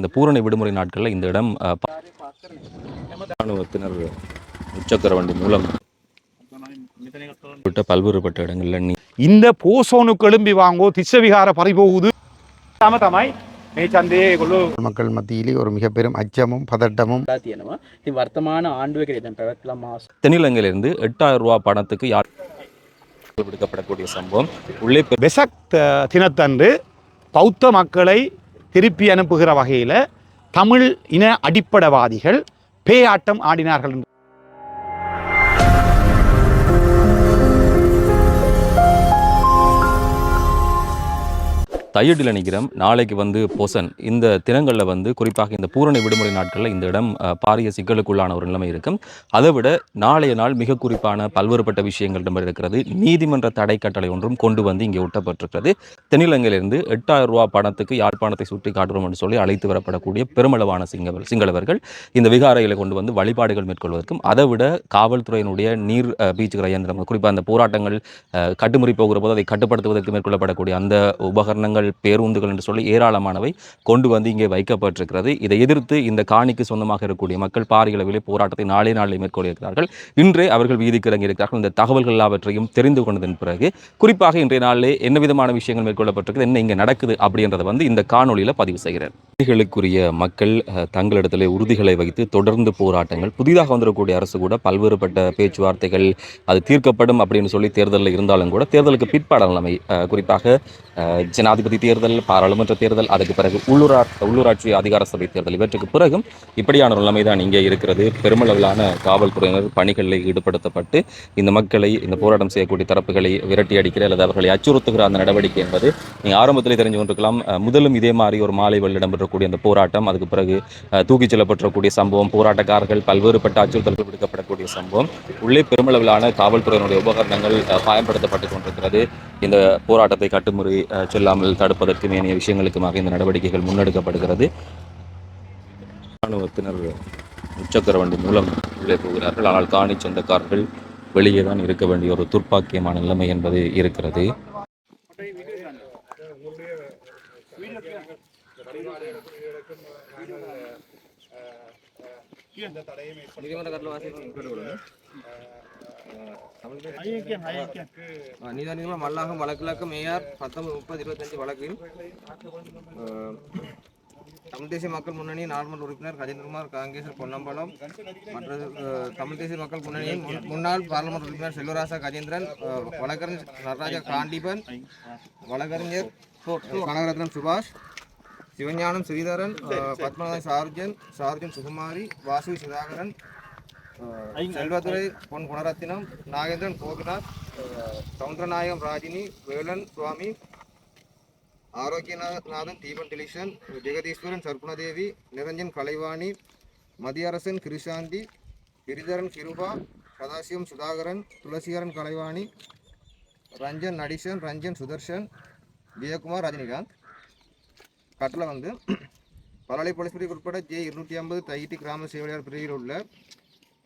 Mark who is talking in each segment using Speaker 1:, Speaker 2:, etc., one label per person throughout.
Speaker 1: இந்த பூரண விடுமுறை நாட்களில் இந்த இடம் ராணுவத்தினர் உச்சக்கர வண்டி மூலம் பல்வேறுபட்ட இடங்களில்
Speaker 2: இந்த போசோனு கெலும்பி வாங்கோ திசவிகார பறிபோகுது. தாமதமாய்
Speaker 3: மக்கள் மத்தியிலே ஒரு மிக பெரும் அச்சமும் பதட்டமும்.
Speaker 4: வர்த்தமான
Speaker 1: தென்னிலங்கையிலிருந்து எட்டாயிரம் ரூபாய் பணத்துக்கு யார் விடுக்கப்படக்கூடிய சம்பவம். உள்ளே
Speaker 2: பெசக் தினத்தன்று பௌத்த மக்களை திருப்பி அனுப்புகிற வகையில் தமிழ் இன அடிப்படைவாதிகள் பேயாட்டம் ஆடினார்கள் என்று
Speaker 1: தையடியில் நிற்கிறோம் நாளைக்கு வந்து பொசன். இந்த தினங்களில் வந்து குறிப்பாக இந்த பூரண விடுமுறை நாட்களில் இந்த இடம் பாரிய சிக்கலுக்குள்ளான ஒரு நிலைமை இருக்கும். அதை விட நாளைய நாள் மிக குறிப்பான பல்வேறுபட்ட விஷயங்கள் நம்ம இருக்கிறது நீதிமன்ற தடை கட்டளை ஒன்றும் கொண்டு வந்து இங்கே ஒட்டப்பட்டிருக்கிறது. தென்னிலங்கையிலிருந்து எட்டாயிரம் ரூபா பணத்துக்கு யாழ்ப்பாணத்தை சுற்றி காட்டுறோம் என்று சொல்லி அழைத்து வரப்படக்கூடிய பெருமளவான சிங்கவர் சிங்களவர்கள் இந்த விகாரைகளை கொண்டு வந்து வழிபாடுகள் மேற்கொள்வதற்கும் அதை விட காவல்துறையினுடைய நீர் அஹ், பீச்சுகிற இயந்திரம் குறிப்பாக அந்த போராட்டங்கள் கட்டுமுறை போகிற போது அதை கட்டுப்படுத்துவதற்கு மேற்கொள்ளப்படக்கூடிய அந்த உபகரணங்கள் பேருந்துகள் என்று சொல்லி ஏராளமானவை கொண்டு வந்து இங்கே வைக்கப்பட்டிருக்கிறது. இதை எதிர்த்து இந்த காணிக்கு சொந்தமாக இருக்கக்கூடிய மக்கள் பாரிய அளவிலே போராட்டத்தை நாளே நாளில் மேற்கொள்ளிருக்கிறார்கள் இன்றே அவர்கள் வீதிக்கு இறங்கி இருக்கிறார்கள் இந்த தகவல்கள் எல்லாவற்றையும் தெரிந்து கொண்டதன் பிறகு குறிப்பாக இன்றைய நாளிலே என்ன விதமான விஷயங்கள் மேற்கொள்ளப்பட்டிருக்கு என்ன இங்கே நடக்குது அப்படின்றத வந்து இந்த காணொலியில் பதிவு செய்கிறேன். உரிமைகளுக்குரிய மக்கள் அஹ், தங்களிடத்திலே உறுதிகளை வைத்து தொடர்ந்து போராட்டங்கள் புதிதாக வந்திருக்கக்கூடிய அரசு கூட பல்வேறுபட்ட பேச்சுவார்த்தைகள் அது தீர்க்கப்படும் அப்படின்னு சொல்லி தேர்தலில் இருந்தாலும் கூட தேர்தலுக்கு பிற்பாடு நிலைமை குறிப்பாக ஜனாதிபதி ஜனாதிபதி தேர்தல் பாராளுமன்ற தேர்தல் அதுக்கு பிறகு உள்ளூரா உள்ளூராட்சி அதிகார சபை தேர்தல். இவற்றுக்கு பிறகும் இப்படியான ஒரு நிலைமை தான் இங்கே இருக்கிறது. பெருமளவிலான காவல்துறையினர் பணிகளில் ஈடுபடுத்தப்பட்டு இந்த மக்களை இந்த போராட்டம் செய்யக்கூடிய தரப்புகளை விரட்டி அடிக்கிற அல்லது அவர்களை அச்சுறுத்துகிற அந்த நடவடிக்கை என்பது நீங்கள் ஆரம்பத்தில் தெரிஞ்சு கொண்டிருக்கலாம். முதலும் இதே மாதிரி ஒரு மாலை வழி இடம்பெறக்கூடிய அந்த போராட்டம் அதுக்கு பிறகு தூக்கிச் செல்லப்பட்டிருக்கக்கூடிய சம்பவம் போராட்டக்காரர்கள் பல்வேறுபட்ட அச்சுறுத்தல்கள் விடுக்கப்படக்கூடிய சம்பவம் உள்ளே பெருமளவிலான காவல்துறையினுடைய உபகரணங்கள் பயன்படுத்தப்பட்டு கொண்டிருக்கிறது. இந்த போராட்டத்தை கட்டுமுறை செல்லாமல் தடுப்பதற்கும் ஏனைய விஷயங்களுக்குமாக இந்த நடவடிக்கைகள் முன்னெடுக்கப்படுகிறது. இராணுவத்தினர் முச்சக்கர வண்டி மூலம் உள்ளே போகிறார்கள். ஆனால் காணி சொந்தக்காரர்கள் வெளியே தான் இருக்க வேண்டிய ஒரு துர்ப்பாக்கியமான நிலைமை என்பது இருக்கிறது.
Speaker 5: நீதிமன்றம் மல்லாகம் வழக்கிழக்கம் ஏஆர் பத்தொன்பது முப்பது இருபத்தஞ்சு வழக்கில் தமிழ் தேசிய மக்கள் முன்னணி நார்மல் உறுப்பினர் கஜேந்திரகுமார் காங்கேசர் பொன்னம்பலம் மற்றது தமிழ் தேசிய மக்கள் முன்னணியின் முன்- முன்னாள் பாராளுமன்ற உறுப்பினர் செல்வராசா கஜேந்திரன் வழக்கறிஞர் நடராஜா காண்டிபன் வழக்கறிஞர் கனகரத்னம் சுபாஷ் சிவஞானம் ஸ்ரீதரன் பத்மநாதன் சார்ஜன் சார்ஜன் சுகுமாரி வாசு சுதாகரன் செல்வதுரை பொன் குணரத்தினம் நாகேந்திரன் கோபிநாத் சவுந்தரநாயகம் ராஜினி வேலன் சுவாமி ஆரோக்கியநாதன் தீபன் டிலிஷன் ஜெகதீஸ்வரன் சர்க்குணதேவி நிரஞ்சன் கலைவாணி மதியரசன் கிருஷாந்தி கிரிதரன் கிருபா சதாசிவம் சுதாகரன் துளசிகரன் கலைவாணி ரஞ்சன் நடிசன் ரஞ்சன் சுதர்ஷன் ஜெயக்குமார் ரஜினிகாந்த் கட்டளை வந்து பலாலை போலீஸ் பிரிவு உட்பட ஜே இருநூற்றி ஐம்பது தைட்டி கிராம சேவையாளர் பிரிவில் உள்ள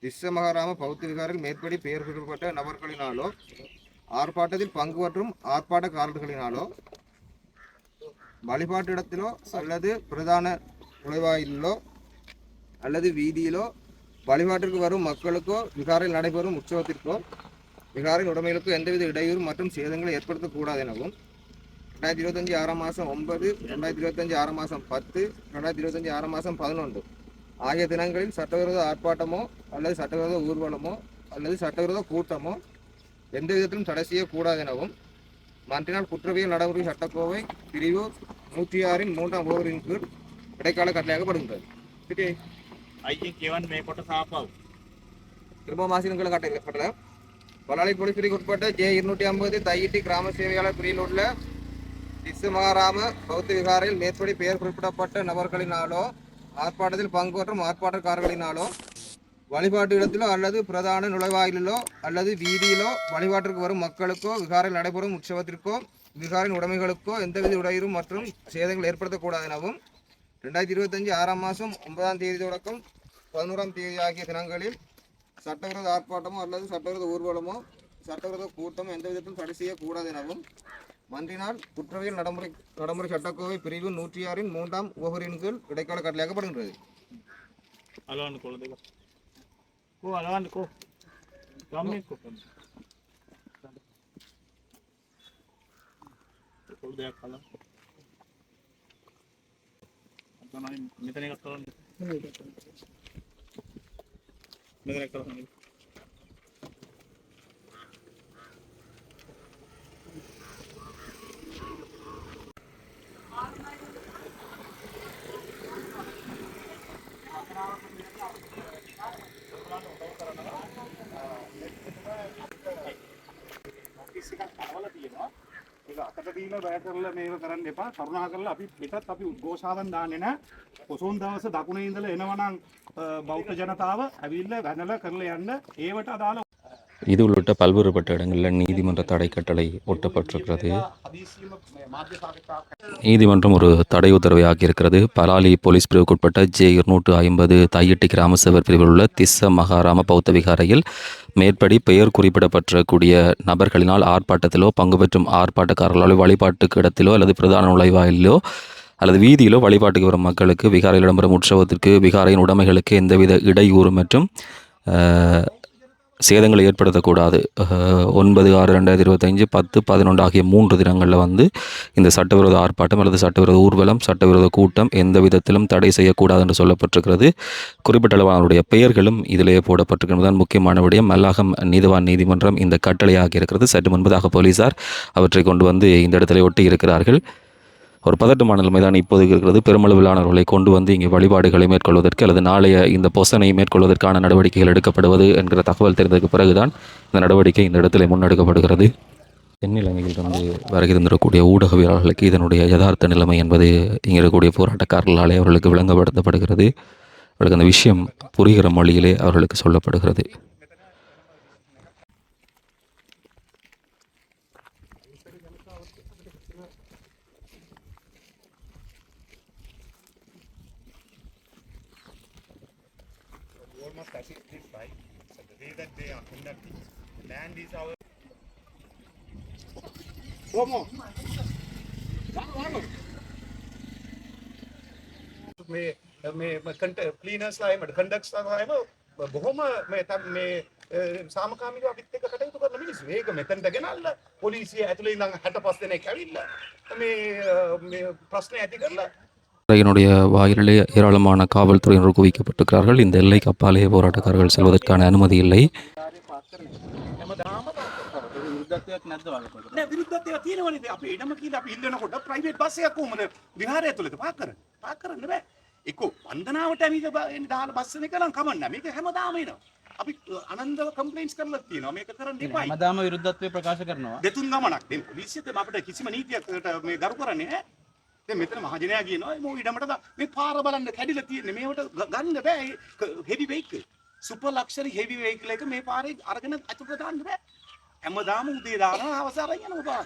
Speaker 5: திஸ்ஸமகாராம பௌத்த விகாரில் மேற்படி பெயர் குறிப்பிட்ட நபர்களினாலோ ஆர்ப்பாட்டத்தில் பங்கு மற்றும் ஆர்ப்பாட்டக்காரர்களினாலோ வழிபாட்டு இடத்திலோ அல்லது பிரதான நுழைவாயிலோ அல்லது வீதியிலோ வழிபாட்டிற்கு வரும் மக்களுக்கோ விகாரில் நடைபெறும் உற்சவத்திற்கோ விகாரின் உடைமைகளுக்கோ எந்தவித இடையூறு மற்றும் சேதங்களை ஏற்படுத்தக்கூடாது எனவும் ரெண்டாயிரத்தி இருபத்தஞ்சி ஆறாம் மாதம் ஒன்பது ரெண்டாயிரத்தி இருபத்தஞ்சி ஆறாம் மாதம் பத்து ரெண்டாயிரத்தி இருபத்தஞ்சி ஆறாம் மாதம் பதினொன்று ஆகிய தினங்களில் சட்டவிரோத ஆர்ப்பாட்டமோ அல்லது சட்டவிரோத ஊர்வலமோ அல்லது சட்டவிரோத கூட்டமோ எந்த விதத்திலும் தடை செய்யக்கூடாது எனவும் மன்றினால் குற்றவியல் நடைமுறை சட்டக்கோவை பிரிவு நூற்றி ஆறின் மூன்றாம் ஓவரின் கீழ் இடைக்கால கட்டளையாகப்படுகின்றது திரும்ப மாசினங்களை காட்டப்படல பலாளி போலீஸ் பிரிவுக்கு ஜே இருநூற்றி ஐம்பது தையிட்டி கிராம சேவையாளர் பிரிவில் உள்ள திசு மகாராம பௌத்த விகாரில் மேற்படி பெயர் குறிப்பிடப்பட்ட நபர்களினாலோ ஆர்ப்பாட்டத்தில் பங்குபற்றும் ஆர்ப்பாட்டக்காரர்களினாலோ வழிபாட்டு இடத்திலோ அல்லது பிரதான நுழைவாயிலோ அல்லது வீதியிலோ வழிபாட்டிற்கு வரும் மக்களுக்கோ விகாரில் நடைபெறும் உற்சவத்திற்கோ விகாரின் உடைமைகளுக்கோ எந்தவித இடையூறும் மற்றும் சேதங்கள் ஏற்படுத்தக்கூடாது எனவும் ரெண்டாயிரத்தி இருபத்தஞ்சு ஆறாம் மாதம் ஒன்பதாம் தேதி தொடக்கம் பதினோராம் தேதி ஆகிய தினங்களில் சட்டவிரோத ஆர்ப்பாட்டமோ அல்லது சட்டவிரோத ஊர்வலமோ சட்டவிரோத கூட்டமோ எந்த விதத்திலும் தடை செய்யக்கூடாது எனவும் மன்றினால் குற்றவியல் நடைமுறை நடைமுறை சட்டக்கோவை பிரிவு நூற்றி ஆறின் மூன்றாம் உபகுறியின் கீழ் இடைக்கால கட்டளையாக்கப்படுகின்றது
Speaker 6: ඒක අතට දීලා වැය කරලා මේව කරන්න එපා. කරුණා කරලා අපි පිටත් අපි උද්ඝෝෂාවන් දාන්නේ නැහැ. පොසොන් දවස දකුණේ ඉඳලා එනවනම් අ, බෞද්ධ ජනතාව ඇවිල්ලා වැනලා කරලා යන්න. ඒවට අදාළ
Speaker 1: இது உள்ளிட்ட பல்வேறுபட்ட இடங்களில் நீதிமன்ற தடை கட்டளை ஒட்டப்பட்டிருக்கிறது. நீதிமன்றம் ஒரு தடை உத்தரவை ஆக்கியிருக்கிறது. பலாலி போலீஸ் பிரிவுக்குட்பட்ட ஜே இருநூற்று ஐம்பது தையிட்டி கிராம சேவர் பிரிவில் உள்ள திஸ்ஸ மகாராம பௌத்த விகாரையில் மேற்படி பெயர் குறிப்பிடப்பட்டிருக்கூடிய நபர்களினால் ஆர்ப்பாட்டத்திலோ பங்கு பெற்றும் ஆர்ப்பாட்டக்காரர்களோ வழிபாட்டுக்கு இடத்திலோ அல்லது பிரதான நுழைவாயிலோ அல்லது வீதியிலோ வழிபாட்டுக்கு வரும் மக்களுக்கு விகாரையில் இடம்பெறும் உற்சவத்திற்கு விகாரையின் உடைமைகளுக்கு எந்தவித இடையூறு மற்றும் சேதங்களை ஏற்படுத்தக்கூடாது. ஒன்பது ஆறு ரெண்டாயிரத்தி இருபத்தஞ்சு பத்து பதினொன்று ஆகிய மூன்று தினங்களில் வந்து இந்த சட்டவிரோத ஆர்ப்பாட்டம் அல்லது சட்டவிரோத ஊர்வலம் சட்டவிரோத கூட்டம் எந்த விதத்திலும் தடை செய்யக்கூடாது என்று சொல்லப்பட்டிருக்கிறது. குறிப்பிட்ட அளவானுடைய பெயர்களும் இதிலே போடப்பட்டிருக்கிறது தான் முக்கியமான விடயம். மல்லாகம் நீதிவான் நீதிமன்றம் இந்த கட்டளையாகி இருக்கிறது. சற்று முன்பதாக போலீசார் அவற்றை கொண்டு வந்து இந்த இடத்துல ஒட்டி இருக்கிறார்கள். ஒரு பதட்டமான நிலைமை தான் இப்போது இருக்கிறது. பெருமளவிலானவர்களை கொண்டு வந்து இங்கே வழிபாடுகளை மேற்கொள்வதற்கு அல்லது நாளைய இந்த பொசனை மேற்கொள்வதற்கான நடவடிக்கைகள் எடுக்கப்படுவது என்கிற தகவல் தெரிந்ததுக்கு பிறகுதான் இந்த நடவடிக்கை இந்த இடத்திலே முன்னெடுக்கப்படுகிறது. தென்னிலங்கையிலிருந்து இருந்து ஊடகவியலாளர்களுக்கு இதனுடைய யதார்த்த நிலைமை என்பது இங்கே இருக்கக்கூடிய போராட்டக்காரர்களாலே அவர்களுக்கு விளங்கப்படுத்தப்படுகிறது. அவர்களுக்கு அந்த விஷயம் புரிகிற மொழியிலே அவர்களுக்கு சொல்லப்படுகிறது.
Speaker 6: land is our මේ මේ ප්ලීනස්ලා එම කන්ඩක්ස්ලා එම බොහොම මේ තම් මේ සාමකාමික අපිත් එක්ක කටයුතු කරන මිනිස්සු. ඒක මෙතනට ගෙනල්ලා පොලිසිය ඇතුලේ ඉඳන් 65 දෙනෙක් ඇවිල්ලා මේ අ, මේ ප්‍රශ්න ඇති කරලා
Speaker 1: என்னுடைய வாயிலே ஏராளமான காவல்துறையினர் குவிக்கப்பட்டிருக்கிறார்கள் இந்த எல்லைக்கு அப்பாலே போராட்டக்காரர்கள் செல்வதற்கான அனுமதி இல்லை
Speaker 4: විරුද්ධත්වයක් නැද්ද වගේ
Speaker 6: නෑ විරුද්ධත්වය තියෙනවනේ අපි ඉඩම කියලා අපි ඉල්ලනකොට ප්‍රයිවට් බස් එකක් කොහමද? විහාරය ඇතුළත පාක් කරන්නේ. පාක් කරන්න බෑ. එක්ක වන්දනාවට ඇවිත් එන දාලා බස් එක නම් කමන්න මේක හැමදාම එනවා. අපි අනන්තව කම්ප්ලේන්ට්ස් කරලා තියෙනවා. මේක කරන්න එපා.
Speaker 4: හැමදාම විරුද්ධත්වය ප්‍රකාශ කරනවා.
Speaker 6: දෙතුන් ගමනක්. දැන් පොලිසියට අපිට කිසිම නීතියකට මේ ගරු කරන්නේ නැහැ දැන් මෙතන මහජනයා කියනවා මෝ ඉඩමට මේ පාර බලන්න කැඩිලා තියෙන්නේ. මේවට ගන්න බෑ. Heavy vehicle super luxury heavy vehicle එක මේ පාරේ අරගෙන අතුරට දාන්න බෑ හැමදාම උදේ දානවා හවස අරන් යනවා පාර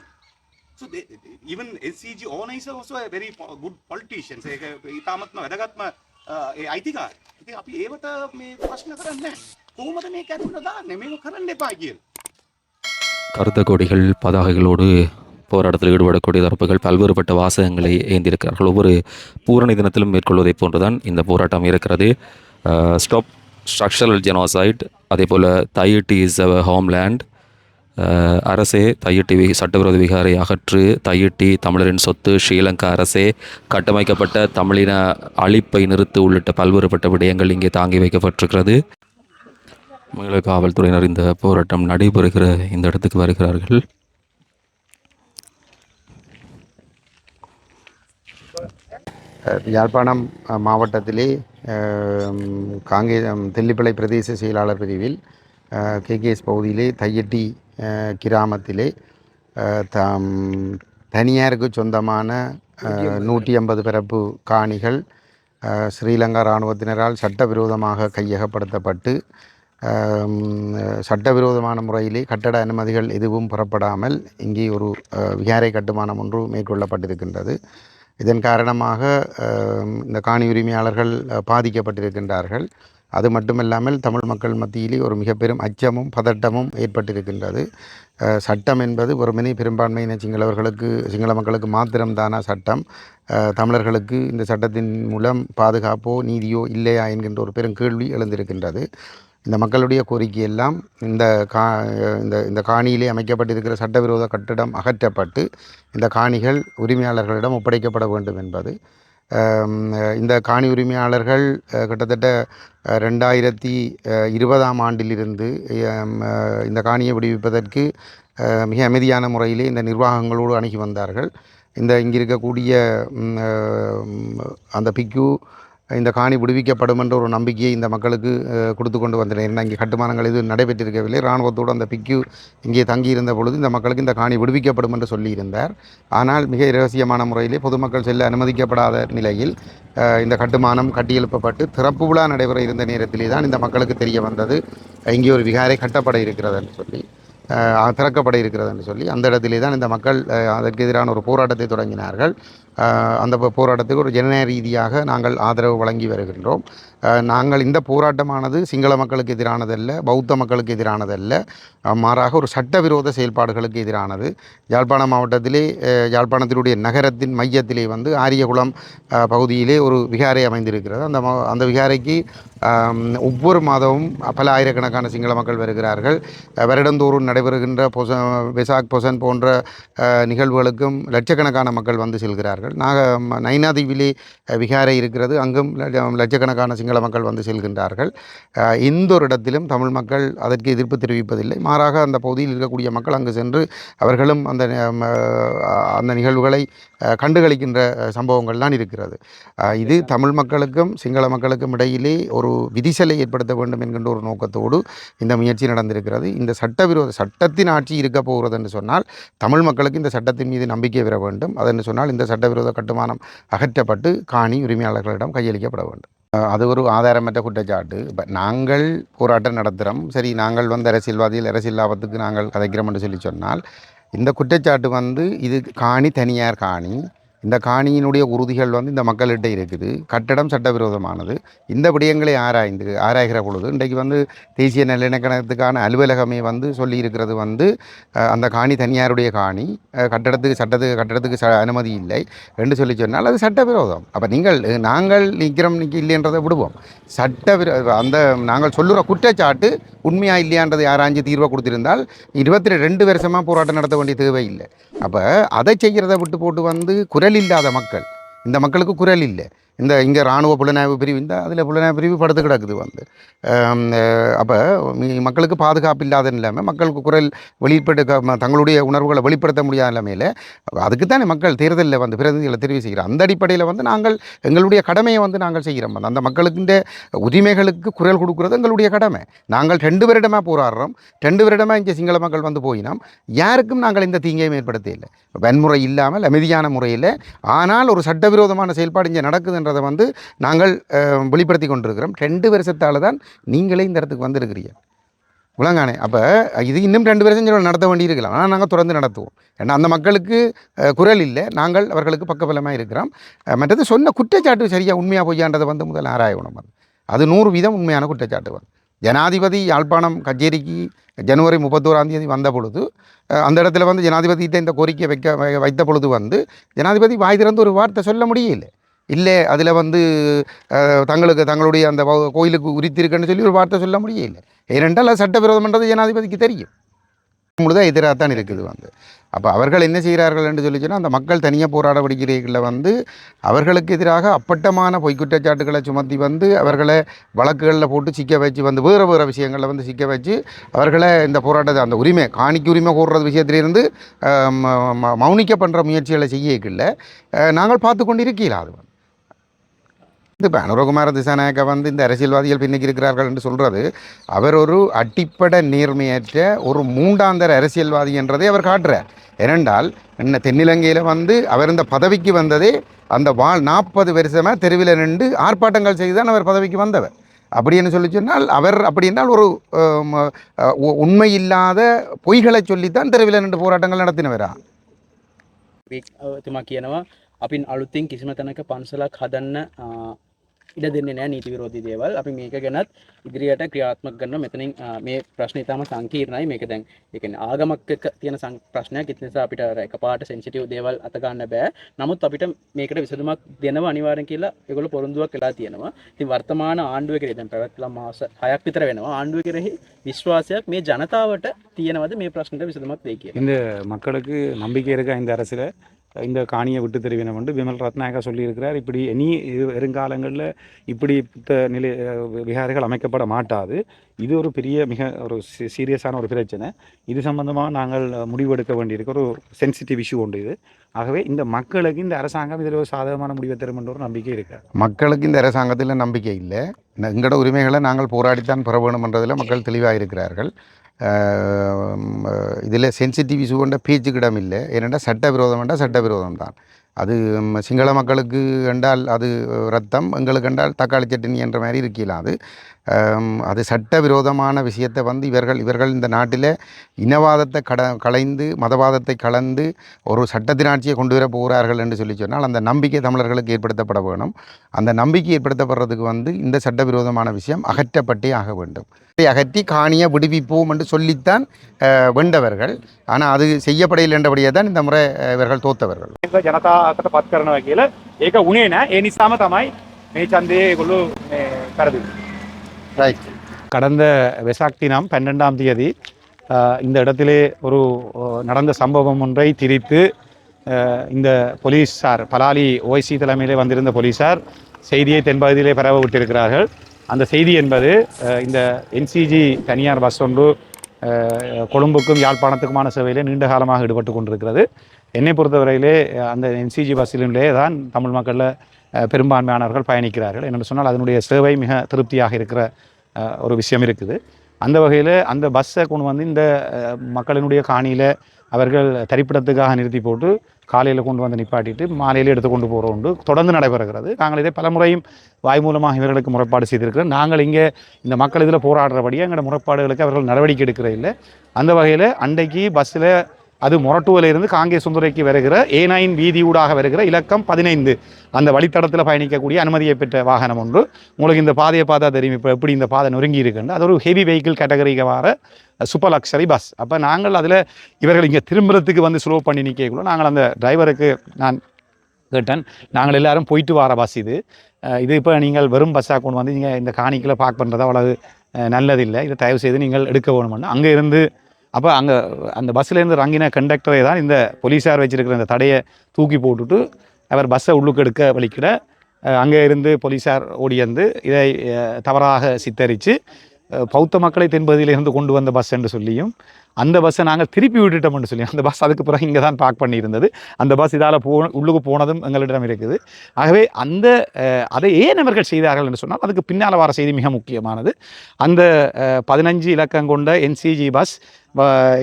Speaker 6: So they, they- even SCG owner is also a very po- good politician. ඒක ඉතාමත්ම වැදගත්ම අ, ඒ අයිතිකාරය. ඉතින් අපි ඒවට මේ ප්‍රශ්න කරන්නේ නැහැ. කොහොමද මේක ඇතුළට දාන්නේ? මේක කරන්න එපා කියලා.
Speaker 1: கருத்த கொடிகள் பதாகைகளோடு போராட்டத்தில் ஈடுபடக்கூடிய தரப்புகள் பல்வேறுபட்ட வாசகங்களை ஏந்திருக்கிறார்கள் ஒவ்வொரு பூரணி தினத்திலும் மேற்கொள்வதைப் போன்றுதான் இந்த போராட்டம் இருக்கிறது ஸ்டாப் ஸ்ட்ரக்சரல் ஜெனோசைட் அதே போல் தையிட்டி இஸ் அவ ஹோம்லேண்ட் அரசே தையிட்டி வி சட்டவிரோத விகாரை அகற்று தையிட்டி தமிழரின் சொத்து ஸ்ரீலங்கா அரசே கட்டமைக்கப்பட்ட தமிழின அழிப்பை நிறுத்து உள்ளிட்ட பல்வேறுபட்ட விடயங்கள் இங்கே தாங்கி வைக்கப்பட்டிருக்கிறது. தமிழக காவல்துறையினர் இந்த போராட்டம் நடைபெறுகிற இந்த இடத்துக்கு வருகிறார்கள்.
Speaker 3: யாழ்ப்பாணம் மாவட்டத்திலே காங்கே தெல்லிப்பளை பிரதேச செயலாளர் பிரிவில் கேகேஎஸ் பகுதியிலே தையட்டி கிராமத்திலே தாம் தனியாருக்கு சொந்தமான நூற்றி ஐம்பது பரப்பு காணிகள் ஸ்ரீலங்கா இராணுவத்தினரால் சட்டவிரோதமாக கையகப்படுத்தப்பட்டு சட்டவிரோதமான முறையிலே கட்டட அனுமதிகள் எதுவும் பெறப்படாமல் இங்கே ஒரு விகாரை கட்டுமானம் ஒன்று மேற்கொள்ளப்பட்டிருக்கின்றது. இதன் காரணமாக இந்த காணி உரிமையாளர்கள் பாதிக்கப்பட்டிருக்கின்றார்கள். அது மட்டுமல்லாமல் தமிழ் மக்கள் மத்தியிலே ஒரு மிக பெரும் அச்சமும் பதட்டமும் ஏற்பட்டிருக்கின்றது. சட்டம் என்பது வெறுமனே பெரும்பான்மையின சிங்களவர்களுக்கு சிங்கள மக்களுக்கு மாத்திரம்தானா சட்டம். தமிழர்களுக்கு இந்த சட்டத்தின் மூலம் பாதுகாப்போ நீதியோ இல்லையா என்கின்ற ஒரு பெரும் கேள்வி எழுந்திருக்கின்றது. இந்த மக்களுடைய கோரிக்கையெல்லாம் இந்த கா இந்த இந்த காணியிலே அமைக்கப்பட்டிருக்கிற சட்டவிரோத கட்டிடம் அகற்றப்பட்டு இந்த காணிகள் உரிமையாளர்களிடம் ஒப்படைக்கப்பட வேண்டும் என்பது. இந்த காணி உரிமையாளர்கள் கிட்டத்தட்ட ரெண்டாயிரத்தி இருபதாம் ஆண்டிலிருந்து இந்த காணியை விடுவிப்பதற்கு மிக அமைதியான முறையிலே இந்த நிர்வாகங்களோடு அணுகி வந்தார்கள். இந்த இங்கே இருக்கக்கூடிய அந்த பிக்கு இந்த காணி விடுவிக்கப்படும் என்ற ஒரு நம்பிக்கையை இந்த மக்களுக்கு கொடுத்து கொண்டு வந்தனர். இங்கே கட்டுமானங்கள் எதுவும் நடைபெற்றிருக்கவில்லை. இராணுவத்தோடு அந்த பிக்கு இங்கே தங்கியிருந்த பொழுது இந்த மக்களுக்கு இந்த காணி விடுவிக்கப்படும் என்று சொல்லியிருந்தார். ஆனால் மிக இரகசியமான முறையிலே பொதுமக்கள் செல்ல அனுமதிக்கப்படாத நிலையில் இந்த கட்டுமானம் கட்டியெழுப்பப்பட்டு திறப்பு விழா நடைபெற இருந்த நேரத்திலே தான் இந்த மக்களுக்கு தெரிய வந்தது. இங்கே ஒரு விகாரை கட்டப்பட இருக்கிறது என்று சொல்லி திறக்கப்பட இருக்கிறது என்று சொல்லி அந்த இடத்திலே தான் இந்த மக்கள் அதற்கு எதிரான ஒரு போராட்டத்தை தொடங்கினார்கள். அந்த போராட்டத்துக்கு ஒரு ஜனநாயக ரீதியாக நாங்கள் ஆதரவு வழங்கி வருகின்றோம். நாங்கள் இந்த போராட்டமானது சிங்கள மக்களுக்கு எதிரானதல்ல பௌத்த மக்களுக்கு எதிரானதல்ல. மாறாக ஒரு சட்டவிரோத செயல்பாடுகளுக்கு எதிரானது. யாழ்ப்பாண மாவட்டத்திலே யாழ்ப்பாணத்தினுடைய நகரத்தின் மையத்திலே வந்து ஆரியகுளம் பகுதியிலே ஒரு விகாரை அமைந்திருக்கிறது. அந்த அந்த விகாரைக்கு ஒவ்வொரு மாதமும் பல ஆயிரக்கணக்கான சிங்கள மக்கள் வருகிறார்கள். வருடந்தோறும் நடைபெறுகின்ற பொச வெசாக் பொசன் போன்ற நிகழ்வுகளுக்கும் லட்சக்கணக்கான மக்கள் வந்து செல்கிறார்கள். நாக ம- நைனாதீவிலே விகாரை இருக்கிறது. அங்கும் லட்சக்கணக்கான சிங்கள மக்கள் வந்து செல்கின்றார்கள். எந்த ஒரு இடத்திலும் தமிழ் மக்கள் அதற்கு எதிர்ப்பு தெரிவிப்பதில்லை. மாறாக அந்த பகுதியில் இருக்கக்கூடிய மக்கள் அங்கு சென்று அவர்களும் அந்த அந்த நிகழ்வுகளை கண்டுகளிக்கின்ற அஹ், சம்பவங்கள்லாம் இருக்கிறது. இது தமிழ் மக்களுக்கும் சிங்கள மக்களுக்கும் இடையிலே ஒரு விதிசலை ஏற்படுத்த வேண்டும் என்கின்ற ஒரு நோக்கத்தோடு இந்த முயற்சி நடந்திருக்கிறது. இந்த சட்டவிரோத சட்டத்தின் ஆட்சி இருக்க போகிறது என்று சொன்னால் தமிழ் மக்களுக்கு இந்த சட்டத்தின் மீது நம்பிக்கை பெற வேண்டும். அதென்று சொன்னால் இந்த சட்டவிரோத கட்டுமானம் அகற்றப்பட்டு காணி உரிமையாளர்களிடம் கையளிக்கப்பட வேண்டும். அது ஒரு ஆதாரமற்ற குற்றச்சாட்டு. இப்போ நாங்கள் போராட்டம் நடத்துகிறோம் சரி நாங்கள் வந்து அரசியல்வாதிகள் அரசியல் லாபத்துக்கு நாங்கள் கதைக்கிறோம் என்று சொல்லி சொன்னால் இந்த குற்றச்சாட்டு வந்து இது காணி தனியார் காணி. இந்த காணியினுடைய உறுதிகள் வந்து இந்த மக்கள்கிட்ட இருக்குது. கட்டடம் சட்டவிரோதமானது. இந்த விடயங்களை ஆராய்ந்து ஆராய்கிற பொழுது இன்றைக்கு வந்து தேசிய நல்லிணக்கணத்துக்கான அலுவலகமே வந்து சொல்லியிருக்கிறது வந்து அந்த காணி தனியாருடைய காணி கட்டடத்துக்கு சட்டத்துக்கு கட்டடத்துக்கு ச அனுமதி இல்லை என்று சொல்லி சொன்னால் அது சட்டவிரோதம். அப்போ நீங்கள் நாங்கள் நிற்கிறோம் நிற்க இல்லைன்றதை விடுவோம். சட்டவிரோ அந்த நாங்கள் சொல்லுகிற குற்றச்சாட்டு உண்மையாக இல்லையான்றதை ஆராய்ஞ்சு தீர்வை கொடுத்திருந்தால் இருபத்தி ரெண்டு வருஷமாக போராட்டம் நடத்த வேண்டிய தேவை இல்லை அப்போ அதை செய்கிறத விட்டு போட்டு வந்து குரல் இல்லாத மக்கள். இந்த மக்களுக்கு குரல் இல்லை. இந்த இங்கே இராணுவ புலனாய்வு பிரிவு இந்த அதில் புலனாய்வு பிரிவு படுத்து கிடக்குது வந்து. அப்போ மக்களுக்கு பாதுகாப்பு இல்லாத நிலைமை மக்களுக்கு குரல் வெளிப்பட்டு தங்களுடைய உணர்வுகளை வெளிப்படுத்த முடியாத நிலைமையில் அதுக்கு தானே மக்கள் தேர்தலில் வந்து பிரதிநிதிகளை தெரிவு செய்கிறோம் அந்த அடிப்படையில் வந்து நாங்கள் எங்களுடைய கடமையை வந்து நாங்கள் செய்கிறோம். அந்த மக்களுக்கு உரிமைகளுக்கு குரல் கொடுக்குறது எங்களுடைய கடமை. நாங்கள் ரெண்டு வருடமாக போராடுறோம். ரெண்டு வருடமாக இங்கே சிங்கள மக்கள் வந்து போயினோம். யாருக்கும் நாங்கள் இந்த தீங்கையும் ஏற்படுத்த இல்லை வன்முறை இல்லாமல் அமைதியான முறையில் ஆனால் ஒரு சட்டவிரோதமான செயல்பாடு இங்கே நடக்குதுன்றதை வந்து நாங்கள் அஹ், வெளிப்படுத்தி கொண்டிருக்கிறோம். ரெண்டு வருஷத்தால் தான் நீங்களே இந்த இடத்துக்கு வந்திருக்கிறீங்க. விளங்கானே. அப்போ இது இன்னும் ரெண்டு வருஷம் சொல்லி நடத்த வேண்டியிருக்கலாம். ஆனால் நாங்கள் தொடர்ந்து நடத்துவோம். ஏன்னா அந்த மக்களுக்கு குரல் இல்லை. நாங்கள் அவர்களுக்கு பக்கபலமாக இருக்கிறோம். மற்றது சொன்ன குற்றச்சாட்டு சரியாக உண்மையாக பொய்யான்றதை வந்து முதல் ஆராயணும் அது அது நூறு வீதம் உண்மையான குற்றச்சாட்டு வந்து. ஜனாதிபதி யாழ்ப்பாணம் கச்சேரிக்கு ஜனவரி முப்பத்தோராம் தேதி வந்த பொழுது அந்த இடத்துல வந்து ஜனாதிபதிகிட்ட இந்த கோரிக்கை வைக்க வை- வைத்த பொழுது வந்து ஜனாதிபதி வாய் திறந்து ஒரு வார்த்தை சொல்ல முடியல. இல்லை அதில் வந்து தங்களுக்கு தங்களுடைய அந்த கோயிலுக்கு உரித்திருக்குன்னு சொல்லி ஒரு வார்த்தை சொல்ல முடியல ஏனென்றால் அது சட்டவிரோதம்ன்றது ஜனாதிபதிக்கு தெரியும். முழுதாக எதிராக தான் இருக்குது வந்து. அப்போ அவர்கள் என்ன செய்கிறார்கள் என்று சொல்லி சொன்னால் அந்த மக்கள் தனியாக போராட படிக்கிறீர்களில் வந்து அவர்களுக்கு எதிராக அப்பட்டமான பொய் குற்றச்சாட்டுகளை சுமத்தி வந்து அவர்களை வழக்குகளில் போட்டு சிக்க வச்சு வந்து வேறு வேறு விஷயங்களில் வந்து சிக்க வச்சு அவர்களை இந்த போராட்டத்தை அந்த உரிமை காணிக்கு உரிமை கூடுறது விஷயத்திலிருந்து ம- ம- மௌனிக்க பண்ணுற முயற்சிகளை செய்யக்கில்ல. நாங்கள் பார்த்து கொண்டு இருக்கீங்களா அது வந்து இது இப்போ அனுரகுமார திசாநாயக்கா வந்து இந்த அரசியல்வாதிகள் பின்னுக்கு இருக்கிறார்கள் என்று சொல்கிறது அவர் ஒரு அடிப்படை நேர்மையற்ற ஒரு மூண்டாந்தர அரசியல்வாதி என்றதை அவர் காட்டுறார் ஏனென்றால் என்ன தென்னிலங்கையில் வந்து அவர் இந்த பதவிக்கு வந்ததே அந்த வாழ் நாற்பது வருஷமாக தெருவில் நின்று ஆர்ப்பாட்டங்கள் செய்து தான் அவர் பதவிக்கு வந்தவர் அப்படின்னு சொல்லி சொன்னால் அவர் அப்படி என்றால் ஒரு அஹ், ம, அஹ், உ- உண்மை இல்லாத பொய்களை சொல்லித்தான் தெருவில் நின்று போராட்டங்கள் நடத்தினவரா
Speaker 4: තුමා කියනවා අපින් අලුතින් කිසිම තැනක පන්සලක් හදන්න අ, ඉඩ දෙන්නේ නැහැ නීති විරෝධී දේවල්. අපි මේක ගැනත් ඉදිරියට ක්‍රියාත්මක කරනවා. මෙතනින් අ, මේ ප්‍රශ්නේ ඉතාම සංකීර්ණයි. මේක දැන් ඒ කියන්නේ ආගමක් එක්ක තියෙන සං- ප්‍රශ්නයක්. ඒ නිසා අපිට අර එකපාරට සෙන්සිටිව් දේවල් අත ගන්න බෑ. නමුත් අපිට මේකට විසඳුමක් දෙනවා අනිවාර්යෙන් කියලා ඒගොල්ලෝ පොරොන්දුවක් වෙලා තියෙනවා. ඉතින් වර්තමාන ආණ්ඩුව කෙරෙහි දැන් පැවැත්ලා මාස 6ක් විතර වෙනවා. ආණ්ඩුව කෙරෙහි විශ්වාසයක් මේ ජනතාවට තියෙනවද මේ ප්‍රශ්නට විසඳුමක් දෙයි කියලා.
Speaker 6: இந்த மக்களுக்கு நம்பிக்கை இருக்கா இந்த அரசில் இந்த காணியை விட்டு தெரிவினம் என்று விமல் ரத்நாயகா சொல்லியிருக்கிறார் இப்படி இனி இது- வருங்காலங்களில் இப்படி நிலை விகாரைகள் அமைக்கப்பட மாட்டாது. இது ஒரு பெரிய மிக ஒரு சீரியஸான ஒரு பிரச்சனை. இது சம்பந்தமாக நாங்கள் முடிவெடுக்க வேண்டியிருக்க ஒரு சென்சிட்டிவ் இஷ்யூ உண்டு இது. ஆகவே இந்த மக்களுக்கு இந்த அரசாங்கம் இதில் ஒரு சாதகமான முடிவை தரும் என்ற ஒரு நம்பிக்கை இருக்காது
Speaker 3: மக்களுக்கு இந்த அரசாங்கத்தில் நம்பிக்கை இல்லை. எங்களோட உரிமைகளை நாங்கள் போராடித்தான் பெற வேணுமென்றதில் மக்கள் தெளிவாக இருக்கிறார்கள். இதில் சென்சிட்டிவ் இஷ்யூ கொண்ட பேச்சுக்கிடம் இல்லை. ஏனென்றால் சட்டவிரோதம் என்றால் சட்டவிரோதம் தான். அது சிங்கள மக்களுக்கு என்றால் அது ரத்தம் எங்களுக்கு என்றால் தக்காளி சட்னி என்ற மாதிரி இருக்கலாம் அது அது சட்டவிரோதமான விஷயத்தை வந்து இவர்கள் இவர்கள் இந்த நாட்டில் இனவாதத்தை கட கலைந்து மதவாதத்தை கலந்து ஒரு சட்டத்தினாட்சியை கொண்டு வர போகிறார்கள் என்று சொல்லி சொன்னால் அந்த நம்பிக்கை தமிழர்களுக்கு ஏற்படுத்தப்பட வேணும். அந்த நம்பிக்கை ஏற்படுத்தப்படுறதுக்கு வந்து இந்த சட்டவிரோதமான விஷயம் அகற்றப்பட்டே ஆக வேண்டும். இதை அகற்றி காணியை விடுவிப்போம் என்று சொல்லித்தான் வென்றவர்கள் ஆனால் அது செய்யப்படையில் என்றபடியே தான் இந்த முறை இவர்கள் தோத்தவர்கள்.
Speaker 6: ஜனதாකට பத் வகையில் ஏக உணேன ஏ தமாய் மே சந்தையே கருது.
Speaker 3: ரைட்
Speaker 6: கடந்த வெசாக் தினம் பன்னெண்டாம் தேதி இந்த இடத்திலே ஒரு நடந்த சம்பவம் ஒன்றை திரித்து இந்த போலீஸார் பலாலி ஓய்சி தலைமையிலே வந்திருந்த போலீஸார் செய்தியை தென்பகுதியிலே பரவ விட்டிருக்கிறார்கள். அந்த செய்தி என்பது இந்த என்சிஜி தனியார் பஸ் ஒன்று கொழும்புக்கும் யாழ்ப்பாணத்துக்குமான சேவையிலே நீண்ட காலமாக ஈடுபட்டு கொண்டிருக்கிறது. என்னை பொறுத்தவரையிலே அந்த என்சிஜி பஸ்ஸிலே தான் தமிழ் மக்களில் பெரும்பான்மையானவர்கள் பயணிக்கிறார்கள். என்று சொன்னால் அதனுடைய சேவை மிக திருப்தியாக இருக்கிற ஒரு விஷயம் இருக்குது. அந்த வகையில் அந்த பஸ்ஸை கொண்டு வந்து இந்த மக்களினுடைய காணியில் அவர்கள் தரிப்பிடத்துக்காக நிறுத்தி போட்டு காலையில் கொண்டு வந்து நிப்பாட்டிட்டு மாலையில் எடுத்து கொண்டு போகிற உண்டு. தொடர்ந்து நடைபெறுகிறது. நாங்கள் இதை பலமுறையும் வாய் மூலமாக இவர்களுக்கு முறைப்பாடு செய்திருக்கிறோம். நாங்கள் இங்கே இந்த மக்கள் இதில் போராடுறபடியே எங்களோட முறைப்பாடுகளுக்கு அவர்கள் நடவடிக்கை எடுக்கிற இல்லை. அந்த வகையில் அன்றைக்கு பஸ்ஸில் அது மொரட்டுவிலிருந்து காங்கே சுந்தரைக்கு வருகிற ஏ நைன் வீதியூடாக வருகிற இலக்கம் பதினைந்து. அந்த வழித்தடத்தில் பயணிக்கக்கூடிய அனுமதியை பெற்ற வாகனம் ஒன்று. உங்களுக்கு இந்த பாதையை பார்த்தா தெரியும். இப்போ எப்படி இந்த பாதை நொறுங்கி இருக்குன்னு. அது ஒரு ஹெவி வெஹிக்கிள் கேட்டகரிக்கு வர சூப்பர் லக்ஸரி பஸ் அப்போ நாங்கள் அதில் இவர்கள் இங்கே திரும்புறதுக்கு வந்து ஸ்லோ பண்ணி நிற்கக்குள்ள நாங்கள் அந்த டிரைவருக்கு நான் கேட்டேன். நாங்கள் எல்லாரும் போயிட்டு வர பஸ் இது. இது இப்போ நீங்கள் வெறும் பஸ்ஸாக கொண்டு வந்து நீங்கள் இந்த காணிக்கில் பார்க் பண்ணுறது அவ்வளவு நல்லதில்லை. இதை தயவு செய்து நீங்கள் எடுக்க வேணும்னு. அங்கே இருந்து அப்போ அங்கே அந்த பஸ்ஸில் இருந்து இறங்கின கண்டக்டரை தான் இந்த போலீஸார் வச்சுருக்கிற இந்த தடையை தூக்கி போட்டுட்டு அவர் பஸ்ஸை உள்ளுக்கு எடுக்க வலிக்கிட அங்கே இருந்து போலீஸார் ஓடி வந்து இதை தவறாக சித்தரித்து பௌத்த மக்களை தென்பகுதியிலிருந்து கொண்டு வந்த பஸ் என்று சொல்லியும் அந்த பஸ்ஸை நாங்கள் திருப்பி விட்டுட்டோம்னு சொல்லி அந்த பஸ் அதுக்கு பிறகு இங்கே தான் பார்க் பண்ணியிருந்தது. அந்த பஸ் இதால் போ உள்ளுக்கு போனதும் எங்களிடம் இருக்குது. ஆகவே அந்த அதை ஏன் அவர்கள் செய்தார்கள் என்று சொன்னால் அதுக்கு பின்னால் வர செய்தி மிக முக்கியமானது. அந்த பதினஞ்சு இலக்கம் கொண்ட என்சிஜி பஸ்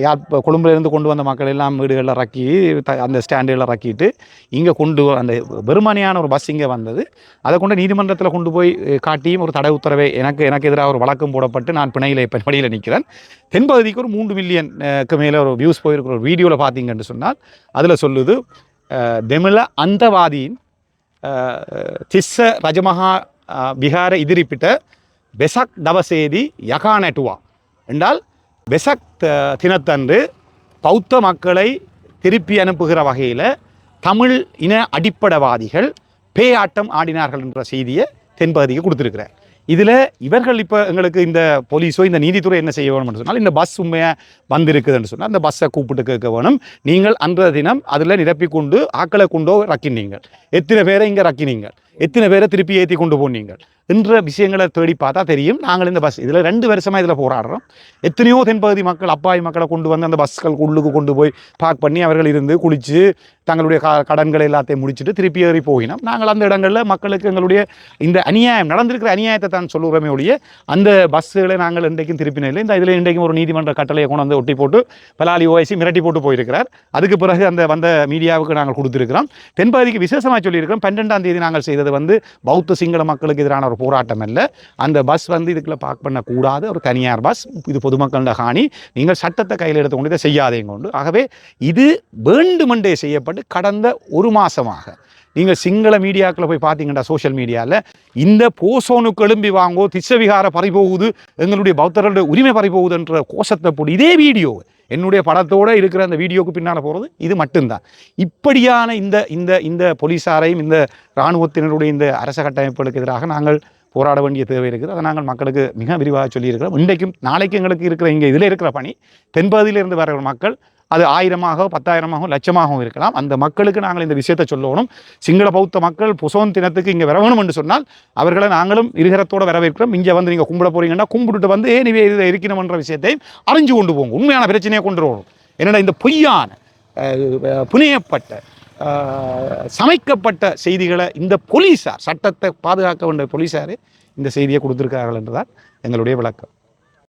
Speaker 6: யார் கொழும்புலேருந்து கொண்டு வந்த மக்கள் எல்லாம் வீடுகளில் இறக்கி த- அந்த ஸ்டாண்டுகளில் இறக்கிட்டு இங்கே கொண்டு அந்த வெறுமனையான ஒரு பஸ் இங்கே வந்தது. அதை கொண்டு நீதிமன்றத்தில் கொண்டு போய் காட்டியும் ஒரு தடை உத்தரவை எனக்கு எனக்கு எதிராக ஒரு வழக்கம் போடப்பட்டு நான் பிணையில் இப்போ வழியில் நிற்கிறேன் தென்பகுதிக்கு ஒரு மூன்று மில்லியன் மில்லியனுக்கு மேலே ஒரு வியூஸ் போயிருக்கிற ஒரு வீடியோவில் பார்த்தீங்கன்னு சொன்னால் அதில் சொல்லுது தெமிழ அந்தவாதியின் திஸ்ஸ ரஜமஹா விகார எதிரிப்பிட்ட பெசக் தவசேதி யகா நெட்டுவா என்றால் பெசக் தினத்தன்று பௌத்த மக்களை திருப்பி அனுப்புகிற வகையில் தமிழ் இன அடிப்படைவாதிகள் பேயாட்டம் ஆடினார்கள் என்ற செய்தியை தென்பகுதிக்கு கொடுத்துருக்கிறார். இதில் இவர்கள் இப்போ எங்களுக்கு இந்த போலீஸோ இந்த நீதித்துறை என்ன செய்ய வேணும்னு சொன்னால் இந்த பஸ் உண்மையாக வந்திருக்குதுன்னு சொன்னால் அந்த பஸ்ஸை கூப்பிட்டு கேட்க வேணும். நீங்கள் அன்றைய தினம் அதில் நிரப்பி கொண்டு ஆக்களை கொண்டோ ரக்கினீங்கள் எத்தனை பேரை இங்கே ரக்கினீங்கள் எத்தனை பேரை திருப்பி ஏற்றி கொண்டு போனீங்கள்? என்ற விஷயங்களை தேடி பார்த்தா தெரியும். நாங்கள் இந்த பஸ் இதில் ரெண்டு வருஷமாக இதில் போராடுறோம். எத்தனையோ தென்பகுதி மக்கள் அப்பாவி மக்களை கொண்டு வந்து அந்த பஸ்கள் உள்ளுக்கு கொண்டு போய் பார்க் பண்ணி அவர்கள் இருந்து குளித்து தங்களுடைய க கடன்களை எல்லாத்தையும் முடிச்சுட்டு திருப்பி ஏறி போகினோம் நாங்கள் அந்த இடங்களில் மக்களுக்கு எங்களுடைய இந்த அநியாயம் நடந்திருக்கிற அநியாயத்தை தான் சொல்லுகிறோமே ஒழிய அந்த பஸ்ஸுகளை நாங்கள் இன்றைக்கும் திருப்பினோம் இல்லை. இந்த இதில் இன்றைக்கும் ஒரு நீதிமன்ற கட்டளையை கொண்டு வந்து ஒட்டி போட்டு பலாலி ஓஎஸ்சி மிரட்டி போட்டு போயிருக்கிறார். அதுக்கு பிறகு அந்த வந்த மீடியாவுக்கு நாங்கள் கொடுத்துருக்கிறோம். தென்பகுதிக்கு விசேஷமாக சொல்லியிருக்கிறோம். பன்னெண்டாம் தேதி நாங்கள் அப்படிங்கிறது வந்து பௌத்த சிங்கள மக்களுக்கு எதிரான ஒரு போராட்டம் இல்லை அந்த பஸ் வந்து இதுக்குள்ள பார்க் பண்ணக்கூடாது. ஒரு தனியார் பஸ் இது பொதுமக்களோட காணி. நீங்கள் சட்டத்தை கையில் எடுத்துக்கொண்டு இதை செய்யாதேங்க கொண்டு. ஆகவே இது வேண்டுமென்றே செய்யப்பட்டு கடந்த ஒரு மாசமாக. நீங்கள் சிங்கள மீடியாக்களை போய் பார்த்தீங்கன்னா சோஷியல் மீடியாவில் இந்த போசோனுக்கு எழும்பி வாங்கோ திசவிகார பறிபோகுது எங்களுடைய பௌத்தர்களுடைய உரிமை பறிபோகுதுன்ற கோஷத்தை போட்டு இதே வீடியோ என்னுடைய படத்தோடு இருக்கிற அந்த வீடியோக்கு பின்னால் போகிறது இது மட்டும்தான். இப்படியான இந்த இந்த இந்த போலீஸாரையும் இந்த இராணுவத்தினருடைய இந்த அரச கட்டமைப்புகளுக்கு எதிராக நாங்கள் போராட வேண்டிய தேவை இருக்குது. அதை நாங்கள் மக்களுக்கு மிக விரிவாக சொல்லியிருக்கிறோம். இன்றைக்கும் நாளைக்கு எங்களுக்கு இருக்கிற இங்கே இதில் இருக்கிற பணி தென்பகுதியிலிருந்து வர மக்கள் அது ஆயிரமாக பத்தாயிரமாகவும் லட்சமாகவும் இருக்கலாம். அந்த மக்களுக்கு நாங்கள் இந்த விஷயத்தை சொல்லணும். சிங்கள பௌத்த மக்கள் புசோன் தினத்துக்கு இங்கே வரணும் என்று சொன்னால் அவர்களை நாங்களும் இருகரத்தோடு வரவேற்கிறோம். இங்கே வந்து நீங்கள் கும்பிட போறீங்கன்னா கும்பிட்டுட்டு வந்து ஏன் இதை இதில் இருக்கணும்ன்ற விஷயத்தையும் அறிஞ்சு கொண்டு போங்க. உண்மையான பிரச்சனையை கொண்டு வரணும் என்னடா இந்த பொய்யான புனையப்பட்ட சமைக்கப்பட்ட செய்திகளை இந்த போலீஸார் சட்டத்தை பாதுகாக்க வேண்டிய போலீஸார் இந்த செய்தியை கொடுத்துருக்கார்கள் என்றுதான் எங்களுடைய விளக்கம்.